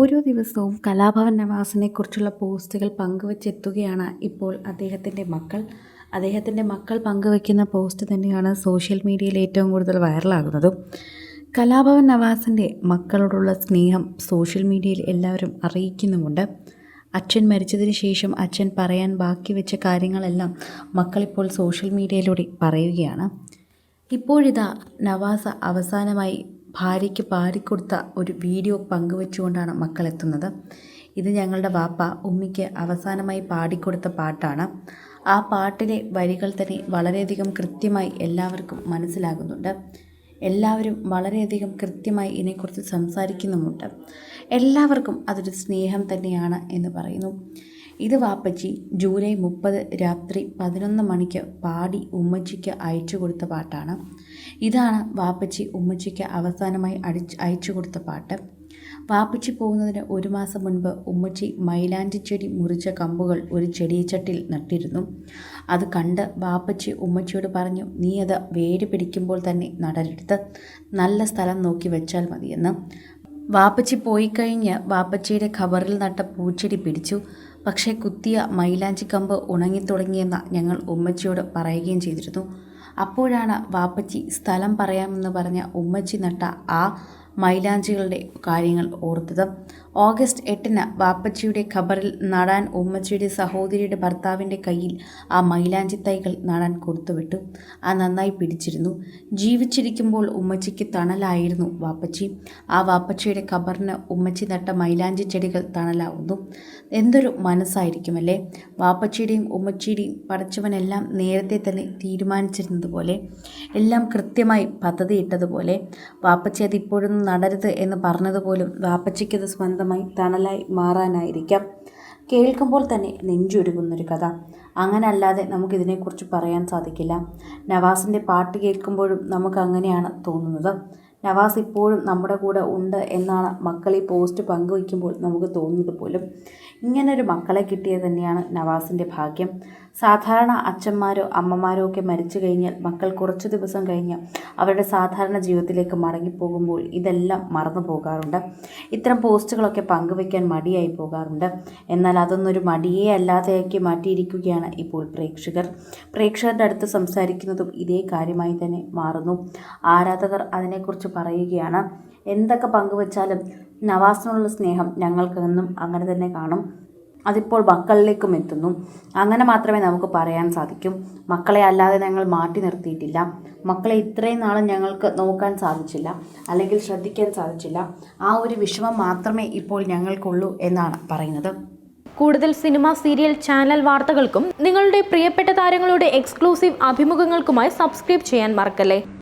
ഓരോ ദിവസവും കലാഭവൻ നവാസിനെക്കുറിച്ചുള്ള പോസ്റ്റുകൾ പങ്കുവച്ചെത്തുകയാണ് ഇപ്പോൾ അദ്ദേഹത്തിന്റെ മക്കൾ. അദ്ദേഹത്തിന്റെ മക്കൾ പങ്കുവയ്ക്കുന്ന പോസ്റ്റ് തന്നെയാണ് സോഷ്യൽ മീഡിയയിൽ ഏറ്റവും കൂടുതൽ വൈറലാകുന്നതും. കലാഭവൻ നവാസിന്റെ മക്കളോടുള്ള സ്നേഹം സോഷ്യൽ മീഡിയയിൽ എല്ലാവരും അറിയിക്കുന്നുമുണ്ട്. അച്ഛൻ മരിച്ചതിന് ശേഷം അച്ഛൻ പറയാൻ ബാക്കി വെച്ച കാര്യങ്ങളെല്ലാം മക്കളിപ്പോൾ സോഷ്യൽ മീഡിയയിലൂടെ പറയുകയാണ്. ഇപ്പോഴിതാ നവാസ അവസാനമായി ഭാര്യയ്ക്ക് പാരിക്കൊടുത്ത ഒരു വീഡിയോ പങ്കുവെച്ചുകൊണ്ടാണ് മക്കളെത്തുന്നത്. ഇത് ഞങ്ങളുടെ വാപ്പ ഉമ്മിക്ക് അവസാനമായി പാടിക്കൊടുത്ത പാട്ടാണ്. ആ പാട്ടിലെ വരികൾ തന്നെ വളരെയധികം കൃത്യമായി എല്ലാവർക്കും മനസ്സിലാകുന്നുണ്ട്. എല്ലാവരും വളരെയധികം കൃത്യമായി ഇതിനെക്കുറിച്ച് സംസാരിക്കുന്നുമുണ്ട്. എല്ലാവർക്കും അതൊരു സ്നേഹം തന്നെയാണ് എന്ന് പറയുന്നു. ഇത് വാപ്പച്ചി ജൂലൈ മുപ്പത് രാത്രി പതിനൊന്ന് മണിക്ക് പാടി ഉമ്മച്ചിക്ക് അയച്ചു കൊടുത്ത പാട്ടാണ്. ഇതാണ് വാപ്പച്ചി ഉമ്മച്ചിക്ക് അവസാനമായി അടിച്ച് അയച്ചു കൊടുത്ത പാട്ട്. വാപ്പച്ചി പോകുന്നതിന് ഒരു മാസം മുൻപ് ഉമ്മച്ചി മൈലാഞ്ചി ചെടി മുറിച്ച കമ്പുകൾ ഒരു ചെടിച്ചട്ടിൽ നട്ടിരുന്നു. അത് കണ്ട് വാപ്പച്ചി ഉമ്മച്ചിയോട് പറഞ്ഞു നീ അത് വേര് പിടിക്കുമ്പോൾ തന്നെ നടരെടുത്ത് നല്ല സ്ഥലം നോക്കി വെച്ചാൽ മതിയെന്ന്. വാപ്പച്ചി പോയി കഴിഞ്ഞ് വാപ്പച്ചിയുടെ ഖബറിൽ നട്ട പൂച്ചെടി പിടിച്ചു. പക്ഷേ കുത്തിയ മൈലാഞ്ചി കമ്പ് ഉണങ്ങിത്തുടങ്ങിയെന്ന് ഞങ്ങൾ ഉമ്മച്ചിയോട് പറയുകയും ചെയ്തിരുന്നു. അപ്പോഴാണ് വാപ്പച്ചി സ്ഥലം പറയാമെന്ന് പറഞ്ഞ ഉമ്മച്ചി നട്ട ആ മൈലാഞ്ചികളുടെ കാര്യങ്ങൾ ഓർത്തത്. ഓഗസ്റ്റ് എട്ടിന് വാപ്പച്ചിയുടെ ഖബറിൽ നടാൻ ഉമ്മച്ചിയുടെ സഹോദരിയുടെ ഭർത്താവിന്റെ കയ്യിൽ ആ മൈലാഞ്ചി തൈകൾ നടാൻ കൊടുത്തുവിട്ടു. ആ നന്നായി പിടിച്ചിരുന്നു. ജീവിച്ചിരിക്കുമ്പോൾ ഉമ്മച്ചിക്ക് തണലായിരുന്നു വാപ്പച്ചി ആ വാപ്പച്ചിയുടെ ഖബറിന് ഉമ്മച്ചി നട്ട മൈലാഞ്ചി ചെടികൾ തണലാവുന്നു. എന്തൊരു മനസ്സായിരിക്കും അല്ലേ വാപ്പച്ചിയുടെയും ഉമ്മച്ചിയുടെയും പടച്ചവനെല്ലാം നേരത്തെ തന്നെ തീരുമാനിച്ചിരുന്നതുപോലെ എല്ലാം കൃത്യമായി പദ്ധതിയിട്ടതുപോലെ വാപ്പച്ചി അത് ഇപ്പോഴൊന്നും നടരുത് എന്ന് പറഞ്ഞതുപോലും വാപ്പച്ചിക്കത് സ്വന്തമായി തണലായി മാറാനായിരിക്കാം. കേൾക്കുമ്പോൾ തന്നെ നെഞ്ചൊരുങ്ങുന്നൊരു കഥ. അങ്ങനല്ലാതെ നമുക്കിതിനെക്കുറിച്ച് പറയാൻ സാധിക്കില്ല. നവാസിന്റെ പാട്ട് കേൾക്കുമ്പോഴും നമുക്ക് അങ്ങനെയാണ് തോന്നുന്നത്. നവാസ് ഇപ്പോഴും നമ്മുടെ കൂടെ ഉണ്ട് എന്നാണ് മക്കൾ ഈ പോസ്റ്റ് പങ്കുവയ്ക്കുമ്പോൾ നമുക്ക് തോന്നുന്നത് പോലും. ഇങ്ങനൊരു മക്കളെ കിട്ടിയത് തന്നെയാണ് നവാസിന്റെ ഭാഗ്യം. സാധാരണ അച്ഛന്മാരോ അമ്മമാരോ ഒക്കെ മരിച്ചു കഴിഞ്ഞാൽ മക്കൾ കുറച്ച് ദിവസം കഴിഞ്ഞ് അവരുടെ സാധാരണ ജീവിതത്തിലേക്ക് മടങ്ങിപ്പോകുമ്പോൾ ഇതെല്ലാം മറന്നു പോകാറുണ്ട്. ഇത്തരം പോസ്റ്റുകളൊക്കെ പങ്കുവയ്ക്കാൻ മടിയായി പോകാറുണ്ട്. എന്നാൽ അതൊന്നൊരു മടിയെ അല്ലാതെയാക്കി മാറ്റിയിരിക്കുകയാണ് ഇപ്പോൾ പ്രേക്ഷകർ. പ്രേക്ഷകരുടെ അടുത്ത് സംസാരിക്കുന്നതും ഇതേ കാര്യമായി തന്നെ മാറുന്നു. ആരാധകർ അതിനെക്കുറിച്ച് പറയുകയാണ്. എന്തൊക്കെ പങ്കുവച്ചാലും നവാസിനുള്ള സ്നേഹം ഞങ്ങൾക്ക് ഞങ്ങൾക്കെന്നും അങ്ങനെ തന്നെ കാണും. അതിപ്പോൾ മക്കളിലേക്കും എത്തുന്നു. അങ്ങനെ മാത്രമേ നമുക്ക് പറയാൻ സാധിക്കും. മക്കളെ അല്ലാതെ ഞങ്ങൾ മാറ്റി നിർത്തിയിട്ടില്ല. മക്കളെ ഇത്രയും നാളും ഞങ്ങൾക്ക് നോക്കാൻ സാധിച്ചില്ല. അല്ലെങ്കിൽ ശ്രദ്ധിക്കാൻ സാധിച്ചില്ല. ആ ഒരു വിഷമം മാത്രമേ ഇപ്പോൾ ഞങ്ങൾക്കുള്ളൂ എന്നാണ് പറയുന്നത്. കൂടുതൽ സിനിമ സീരിയൽ ചാനൽ വാർത്തകൾക്കും നിങ്ങളുടെ പ്രിയപ്പെട്ട താരങ്ങളുടെ എക്സ്ക്ലൂസീവ് അഭിമുഖങ്ങൾക്കുമായി സബ്സ്ക്രൈബ് ചെയ്യാൻ മറക്കല്ലേ?